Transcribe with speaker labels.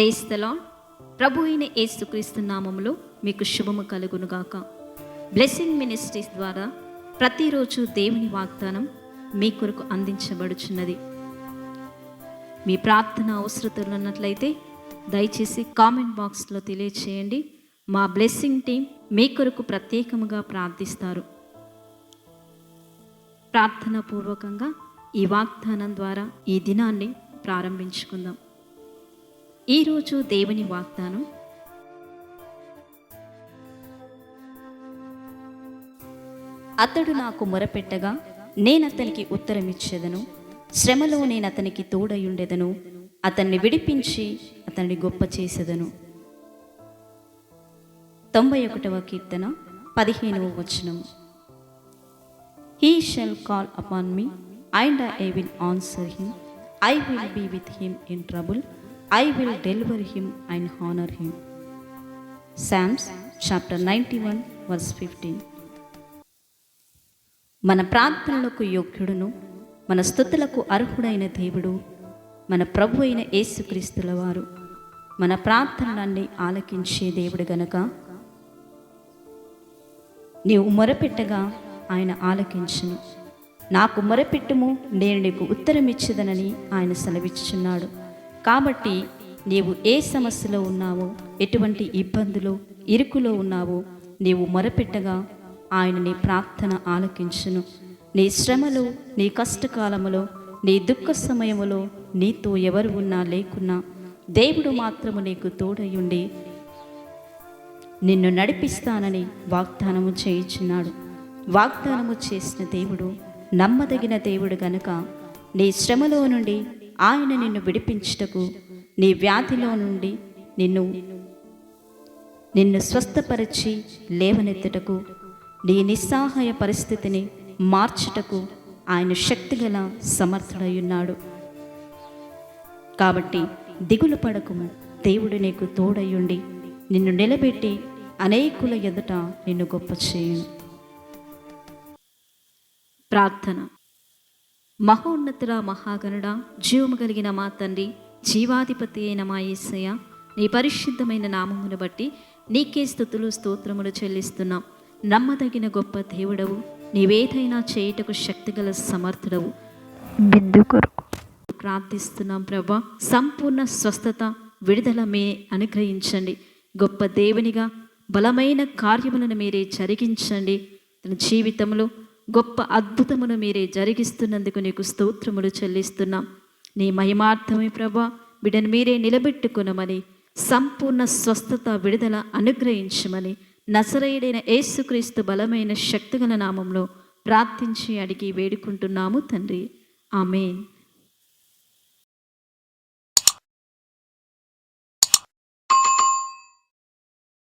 Speaker 1: ప్రేస్తలా ప్రభు అయిన ఏసుక్రీస్తు నామములో మీకు శుభము కలుగునుగాక. బ్లెస్సింగ్ మినిస్ట్రీస్ ద్వారా ప్రతిరోజు దేవుని వాగ్దానం మీ కొరకు అందించబడుచున్నది. మీ ప్రార్థన అవసరతలు ఉన్నట్లయితే దయచేసి కామెంట్ బాక్స్లో తెలియచేయండి. మా బ్లెస్సింగ్ టీం మీ కొరకు ప్రత్యేకముగా ప్రార్థిస్తారు. ప్రార్థన పూర్వకంగా ఈ వాగ్దానం ద్వారా ఈ దినాన్ని ప్రారంభించుకుందాం. ఈరోజు దేవుని వాగ్దానం. అతడు నాకు మొరపెట్టగా నేనతనికి ఉత్తరమిచ్చేదను శ్రమలో నేను అతనికి తోడయుండెదను. అతన్ని విడిపించి అతన్ని గొప్ప చేసేదను. తొంభై ఒకటవ కీర్తన పదిహేనవ వచనం. He shall call upon me and I will answer him I will be with him in trouble I will deliver him and honour him psalms chapter ninety one verse fifteen మన ప్రార్థనలకు యోగ్యుడును మన స్థుతులకు అర్హుడైన దేవుడు మన ప్రభు అయిన యేసుక్రీస్తుల వారు. మన ప్రార్థనలన్నీ ఆలకించే దేవుడు గనక నీవు మొరపెట్టగా ఆయన ఆలకించును. నాకు మొరపెట్టుము నేను నీకు ఉత్తరం ఇచ్చదనని ఆయన సెలవిచ్చుచున్నాడు. కాబట్టి నీవు ఏ సమస్యలో ఉన్నావో ఎటువంటి ఇబ్బందులో ఇరుకులో ఉన్నావో నీవు మొరపెట్టగా ఆయన నీ ప్రార్థన ఆలకించును. నీ శ్రమలో నీ కష్టకాలములో నీ దుఃఖ సమయములో నీతో ఎవరు ఉన్నా లేకున్నా దేవుడు మాత్రము నీకు తోడయుండి నిన్ను నడిపిస్తానని వాగ్దానము చేయించున్నాడు. వాగ్దానము చేసిన దేవుడు నమ్మదగిన దేవుడు గనుక నీ శ్రమలో నుండి ఆయన నిన్ను విడిపించుటకు నీ వ్యాధిలో నుండి నిన్ను నిన్ను స్వస్థపరిచి లేవనెత్తుటకు నీ నిస్సహాయ పరిస్థితిని మార్చుటకు ఆయన శక్తిగల సమర్థుడయ్యున్నాడు. కాబట్టి దిగులు పడకుము దేవుడు నీకు తోడయ్యుండి నిన్ను నిలబెట్టి అనేకుల ఎదుట నిన్ను గొప్ప చేయను ప్రార్థన. మహోన్నతుల మహాగణుడ జీవము కలిగిన మా తండ్రి జీవాధిపతి అయిన మా యేసయ్య నీ పరిశుద్ధమైన నామమును బట్టి నీకే స్థుతులు స్తోత్రములు చెల్లిస్తున్నాం. నమ్మదగిన గొప్ప దేవుడవు నీవేదైనా చేయుటకు శక్తిగల సమర్థుడవు.
Speaker 2: బిందు కొరకు.
Speaker 1: ప్రార్థిస్తున్నాం ప్రభా సంపూర్ణ స్వస్థత విడుదల మే అనుగ్రహించండి. గొప్ప దేవునిగా బలమైన కార్యములను మీరే జరిగించండి. తన జీవితంలో గొప్ప అద్భుతమును మీరే జరిగిస్తున్నందుకు నీకు స్తోత్రములు చెల్లిస్తున్నాం. నీ మహిమార్థమే ప్రభా బిడ్డను మీరే నిలబెట్టుకునమని సంపూర్ణ స్వస్థత విడుదల అనుగ్రహించమని నసరయుడైన యేసుక్రీస్తు బలమైన శక్తిగల నామంలో ప్రార్థించి అడిగి వేడుకుంటున్నాము తండ్రి. ఆమెన్.